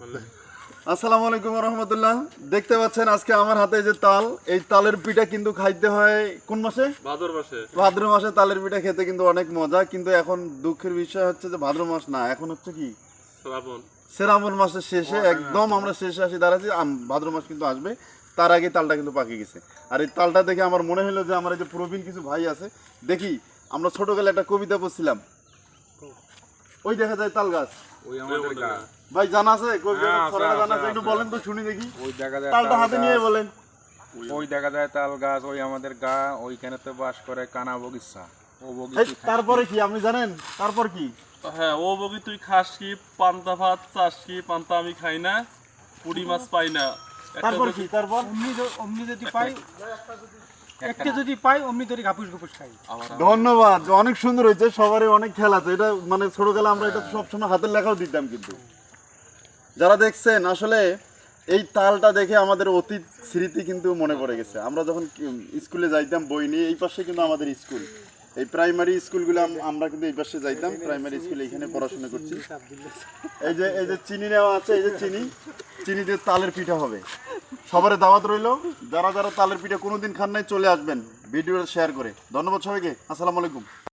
আসসালামু আলাইকুম রহমতুল্লাহ। দেখতে পাচ্ছেন আজকে আমার হাতে যে তাল এই তালের পিঠা কিন্তু খাইতে হয় কোন মাসে? ভাদর মাসে। ভাদ্র মাসে তালের পিঠা খেতে কিন্তু অনেক মজা কিন্তু এখন দুঃখের বিষয় হচ্ছে যে ভাদ্র মাস না এখন হচ্ছে কি? শ্রাবণ। শ্রাবণ মাসের শেষে একদম আমরা শেষে আসি দাঁড়াচ্ছি ভাদ্র মাস কিন্তু আসবে তার আগে তালটা কিন্তু পাকে গেছে। আর এই তালটা দেখে আমার মনে হলো যে আমার এই যে প্রবীণ কিছু ভাই আছে দেখি আমরা ছোটবেলা একটা কবিতা পড়ছিলাম ওই দেখা যায় তাল গাছ। ওই আমাদের গা ভাই জানা আছে? হ্যাঁ, ছড়াটা জানা আছে, একটু বলেন তো শুনি দেখি। ওই দেখা যায় তালটা হাতে নিয়ে বলেন। ওই দেখা যায় তাল গাছ ওই আমাদের গা ওইখানে তো বাস করে কানা বগিচা। ও তারপরে কি? আপনি জানেন? তারপর কি? হ্যাঁ ও বগি তুই খাস কি? পান্তা ভাত চাস কি? পান্তা আমি খাই না। পুরি মাছ পাই না। তারপর কি? তারপর? অমনি অমনি যদি পাই একটা যদি পাই, অমনি ঘাপুস ঘুপুস খাই। ধন্যবাদ, অনেক সুন্দর হয়েছে, সবারই অনেক খেলা আছে। এটা মানে ছোটবেলা আমরা এটা সবসময় হাতের লেখাও দিতাম কিন্তু। যারা দেখছেন, আসলে এই তালটা দেখে আমাদের অতীত স্মৃতি কিন্তু মনে পড়ে গেছে। আমরা যখন স্কুলে যাইতাম, বই নিয়ে, এই পাশে কিন্তু আমাদের স্কুল। এই প্রাইমারি স্কুলগুলো আম- আমরা কিন্তু এই পাশে যাইতাম প্রাইমারি স্কুলে এখানে পড়াশোনা করছি। এই যে এই যে চিনি নেওয়া আছে, এই যে চিনি চিনি দিয়ে তালের পিঠা হবে। সবার দাওয়াত রইল। যারা যারা তালের পিঠে কোনোদিন খান নাই, চলে আসবেন। ভিডিও শেয়ার করে। ধন্যবাদ সবাইকে। আসসালামু আলাইকুম।